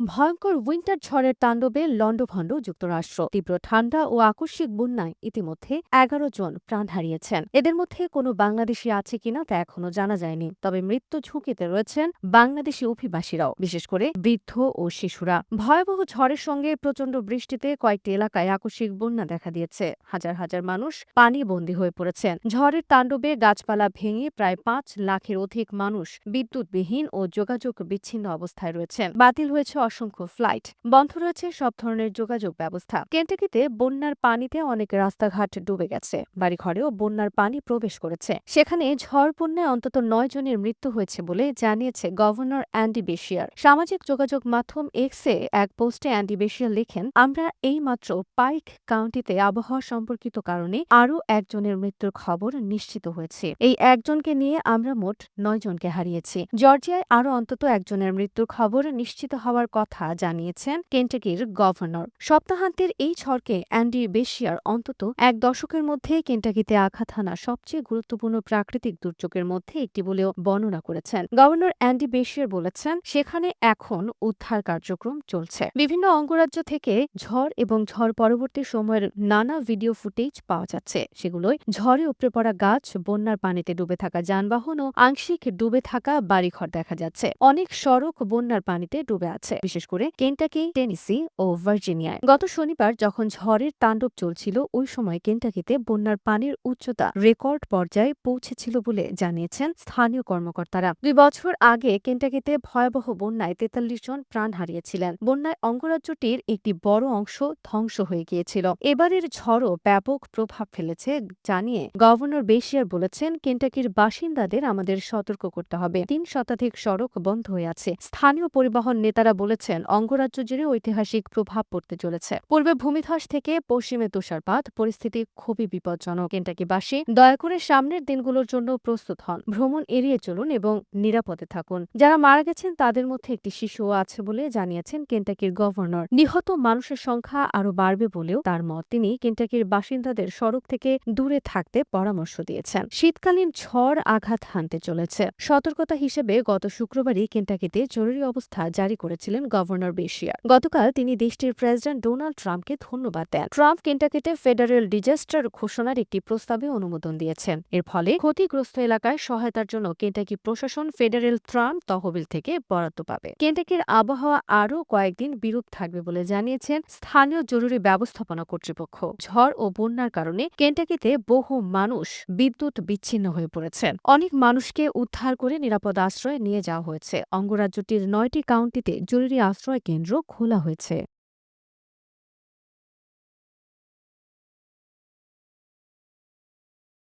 ভয়ঙ্কর উইন্টার ঝড়ের তাণ্ডবে লণ্ডভণ্ড যুক্তরাষ্ট্র। তীব্র ঠান্ডা ও আকস্মিক বন্যায় ইতিমধ্যে এগারো জন প্রাণ হারিয়েছেন। এদের মধ্যে কোনো বাংলাদেশি আছে কিনা তা এখনও জানা যায়নি। তবে মৃত্যু ঝুঁকিতে রয়েছেন বাংলাদেশি অভিবাসীরাও, বিশেষ করে বৃদ্ধ ও শিশুরা। ভয়াবহ ঝড়ের সঙ্গে প্রচণ্ড বৃষ্টিতে কয়েকটি এলাকায় আকস্মিক বন্যা দেখা দিয়েছে। হাজার হাজার মানুষ পানি বন্দী হয়ে পড়েছেন। ঝড়ের তাণ্ডবে গাছপালা ভেঙে প্রায় পাঁচ লাখের অধিক মানুষ বিদ্যুৎবিহীন ও যোগাযোগ বিচ্ছিন্ন অবস্থায় রয়েছেন। বাতিল হয়েছে অসংখ্য ফ্লাইট, বন্ধ রয়েছে সব ধরনের যোগাযোগ ব্যবস্থা। কেন্টাকিতে বন্যার পানিতে অনেক রাস্তাঘাট ডুবে গেছে। বাড়িঘরেও বন্যার পানি প্রবেশ করেছে। সেখানে ঝড় বন্যায় অন্তত নয় জনের মৃত্যু হয়েছে বলে জানিয়েছে গভর্নর অ্যান্ডি বেশিয়ার। সামাজিক যোগাযোগ মাধ্যম এক্সে এক পোস্টে অ্যান্ডি বেশিয়ার লেখেন, আমরা এইমাত্র পাইক কাউন্টিতে আবহাওয়া সম্পর্কিত কারণে আরও একজনের মৃত্যুর খবর নিশ্চিত হয়েছে। এই একজনকে নিয়ে আমরা মোট নয় জনকে হারিয়েছি। জর্জিয়ায় আরও অন্তত একজনের মৃত্যুর খবর নিশ্চিত হওয়ার কথা জানিয়েছেন কেন্টাকির গভর্নর। সপ্তাহান্তের এই ঝড়কে অ্যান্ডি বেশিয়ার অন্তত এক দশকের মধ্যে কেন্টাকিতে আঘাত হানা সবচেয়ে গুরুত্বপূর্ণ প্রাকৃতিক দুর্যোগের মধ্যে একটি বলেও বর্ণনা করেছেন। গভর্নর অ্যান্ডি বেশিয়ার বলেছেন, সেখানে এখন উদ্ধার কার্যক্রম চলছে। বিভিন্ন অঙ্গরাজ্য থেকে ঝড় এবং ঝড় পরবর্তী সময়ের নানা ভিডিও ফুটেজ পাওয়া যাচ্ছে। সেগুলোই ঝড়ে উপড়ে পড়া গাছ, বন্যার পানিতে ডুবে থাকা যানবাহন ও আংশিক ডুবে থাকা বাড়িঘর দেখা যাচ্ছে। অনেক সড়ক বন্যার পানিতে ডুবে আছে। বিশেষ করে কেন্টাকি, টেনিসি ও ভার্জিনিয়ায়। গত শনিবার যখন ঝড়ের তাণ্ডব চলছিল, ওই সময় কেন্টাকিতে বন্যার পানির উচ্চতা রেকর্ড পর্যায়ে পৌঁছেছিল বলে জানিয়েছেন স্থানীয় কর্মকর্তারা। দুই বছর আগে কেন্টাকিতে ভয়াবহ বন্যায় তেতাল্লিশ জন প্রাণ হারিয়েছিলেন। বন্যায় অঙ্গরাজ্যটির একটি বড় অংশ ধ্বংস হয়ে গিয়েছিল। এবারের ঝড়ও ব্যাপক প্রভাব ফেলেছে জানিয়ে গভর্নর বেশিয়ার বলেছেন, কেন্টাকির বাসিন্দাদের আমাদের সতর্ক করতে হবে। তিন শতাধিক সড়ক বন্ধ হয়ে আছে। স্থানীয় পরিবহন নেতারা বলেছেন অঙ্গরাজ্য জুড়ে ঐতিহাসিক প্রভাব পড়তে চলেছে। পূর্বে ভূমিধস থেকে পশ্চিমে তুষারপাত, পরিস্থিতি খুবই বিপজ্জনক। কেন্টাকিবাসী, দয়া করে সামনের দিনগুলোর জন্য প্রস্তুত হন। ভ্রমণ এড়িয়ে চলুন এবং নিরাপদে থাকুন। যারা মারা গেছেন, তাদের মধ্যে একটি শিশুও আছে বলে জানিয়েছেন কেন্টাকির গভর্নর। নিহত মানুষের সংখ্যা আরও বাড়বে বলেও তার মত। তিনি কেন্টাকির বাসিন্দাদের সড়ক থেকে দূরে থাকতে পরামর্শ দিয়েছেন। শীতকালীন ঝড় আঘাত হানতে চলেছে। সতর্কতা হিসেবে গত শুক্রবারই কেন্টাকিতে জরুরি অবস্থা জারি করেছিলেন গভর্নর বেশিয়ার গতকাল তিনি দেশটির প্রেসিডেন্ট ডোনাল্ড ট্রাম্পকে ধন্যবাদ দেন। ট্রাম্প কেন্টাকিতে ফেডারেল ডিজাস্টার ঘোষণার একটি প্রস্তাবে অনুমোদন দিয়েছেন। এর ফলে ক্ষতিগ্রস্ত এলাকায় সহায়তার জন্য কেন্টাকি প্রশাসন ফেডারেল ত্রাণ তহবিল থেকে বরাদ্দ পাবে। কেন্টাকির আবহাওয়া আরও কয়েকদিন বিরূপ থাকবে বলে জানিয়েছেন স্থানীয় জরুরি ব্যবস্থাপনা কর্তৃপক্ষ। ঝড় ও বন্যার কারণে কেন্টাকিতে বহু মানুষ বিদ্যুৎ বিচ্ছিন্ন হয়ে পড়েছেন। অনেক মানুষকে উদ্ধার করে নিরাপদ আশ্রয়ে নিয়ে যাওয়া হয়েছে। অঙ্গরাজ্যটির নয়টি কাউন্টিতে জরুরি আশ্রয় কেন্দ্র খোলা হয়েছে।